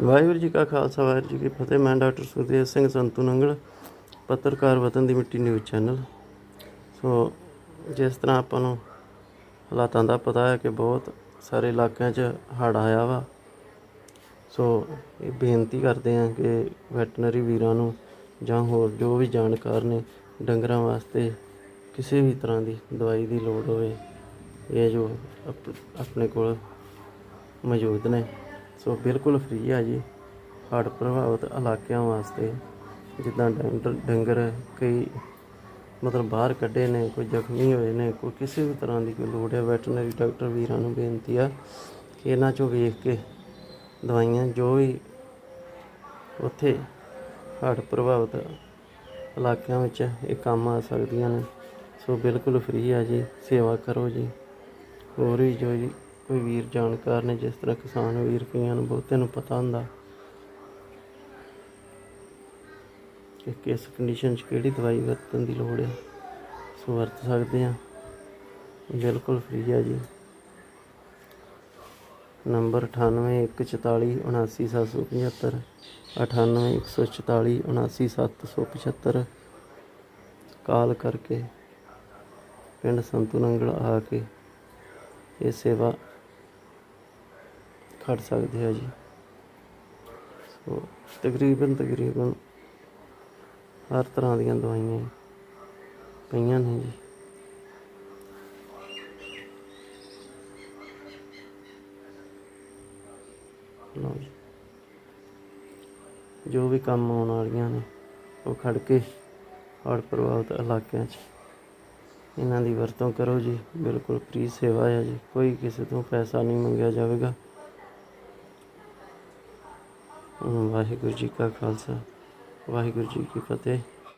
ਵਾਹਿਗੁਰੂ ਜੀ ਕਾ ਖਾਲਸਾ, ਵਾਹਿਗੁਰੂ ਜੀ ਕੀ ਫਤਿਹ। ਮੈਂ ਡਾਕਟਰ ਸੁਖਦੇਵ ਸਿੰਘ ਸੰਤੂ ਨੰਗਲ, ਪੱਤਰਕਾਰ ਵਤਨ ਦੀ ਮਿੱਟੀ ਨਿਊਜ਼ ਚੈਨਲ। ਸੋ, ਜਿਸ ਤਰ੍ਹਾਂ ਆਪਾਂ ਨੂੰ ਹਾਲਾਤਾਂ ਦਾ ਪਤਾ ਹੈ ਕਿ ਬਹੁਤ ਸਾਰੇ ਇਲਾਕਿਆਂ 'ਚ ਹੜ੍ਹ ਆਇਆ ਵਾ। ਸੋ, ਇਹ ਬੇਨਤੀ ਕਰਦੇ ਹਾਂ ਕਿ ਵੈਟਰਨਰੀ ਵੀਰਾਂ ਨੂੰ ਜਾਂ ਹੋਰ ਜੋ ਵੀ ਜਾਣਕਾਰ ਨੇ ਡੰਗਰਾਂ ਵਾਸਤੇ ਕਿਸੇ ਵੀ ਤਰ੍ਹਾਂ ਦੀ ਦਵਾਈ ਦੀ ਲੋੜ ਹੋਵੇ, ਇਹ ਜੋ ਆਪਣੇ ਕੋਲ ਮੌਜੂਦ ਨੇ। ਸੋ ਬਿਲਕੁਲ ਫ੍ਰੀ ਆ ਜੀ ਹੜ੍ਹ ਪ੍ਰਭਾਵਿਤ ਇਲਾਕਿਆਂ ਵਾਸਤੇ। ਜਿੱਦਾਂ ਡੰਗਰ ਡੰਗਰ ਕਈ ਮਤਲਬ ਬਾਹਰ ਕੱਢੇ ਨੇ, ਕੋਈ ਜ਼ਖਮੀ ਹੋਏ ਨੇ, ਕੋਈ ਕਿਸੇ ਵੀ ਤਰ੍ਹਾਂ ਦੀ ਕੋਈ ਲੋੜ ਹੈ, ਵੈਟਰਨਰੀ ਡਾਕਟਰ ਵੀਰਾਂ ਨੂੰ ਬੇਨਤੀ ਆ ਕਿ ਇਹਨਾਂ ਚੋਂ ਵੇਖ ਕੇ ਦਵਾਈਆਂ ਜੋ ਵੀ ਉੱਥੇ ਹੜ੍ਹ ਪ੍ਰਭਾਵਿਤ ਇਲਾਕਿਆਂ ਵਿੱਚ ਇਹ ਕੰਮ ਆ ਸਕਦੀਆਂ ਨੇ। ਸੋ ਬਿਲਕੁਲ ਫ੍ਰੀ ਆ ਜੀ, ਸੇਵਾ ਕਰੋ ਜੀ। ਹੋਰ ਵੀ ਜੋ ਜੀ, ਕੋਈ ਵੀਰ ਜਾਣਕਾਰ ਨੇ, ਜਿਸ ਤਰ੍ਹਾਂ ਕਿਸਾਨ ਵੀਰ ਕਈਆਂ ਨੂੰ ਬਹੁਤਿਆਂ ਨੂੰ ਪਤਾ ਹੁੰਦਾ। ਕਿ ਕਿਸ ਕੰਡੀਸ਼ਨ 'ਚ ਕਿਹੜੀ ਦਵਾਈ ਵਰਤਣ ਦੀ ਲੋੜ ਹੈ ਸੋ ਵਰਤ ਸਕਦੇ ਆ। ਬਿਲਕੁਲ ਫ੍ਰੀ ਆ ਜੀ। ਨੰਬਰ 9814479775 9814479775 ਕਾਲ ਕਰਕੇ ਪਿੰਡ ਸੰਤੂ ਨੰਗਲ ਆ ਕੇ ਇਹ ਸੇਵਾ ਖੜ ਸਕਦੇ ਆ ਜੀ। ਸੋ ਤਕਰੀਬਨ ਤਕਰੀਬਨ ਹਰ ਤਰ੍ਹਾਂ ਦੀਆਂ ਦਵਾਈਆਂ ਪਈਆਂ ਨੇ ਜੀ। ਲਓ ਜੀ। ਜੋ ਵੀ ਕੰਮ ਆਉਣ ਵਾਲੀਆਂ ਨੇ, ਉਹ ਖੜ ਕੇ ਹੜ੍ਹ ਪ੍ਰਭਾਵਿਤ ਇਲਾਕਿਆਂ 'ਚ ਇਹਨਾਂ ਦੀ ਵਰਤੋਂ ਕਰੋ ਜੀ। ਬਿਲਕੁਲ ਫ੍ਰੀ ਸੇਵਾ ਹੈ ਜੀ। ਕੋਈ ਕਿਸੇ ਤੋਂ ਪੈਸਾ ਨਹੀਂ ਮੰਗਿਆ ਜਾਵੇਗਾ। ਵਾਹਿਗੁਰੂ ਜੀ ਕਾ ਖਾਲਸਾ। ਵਾਹਿਗੁਰੂ ਜੀ ਕੀ ਫਤਿਹ।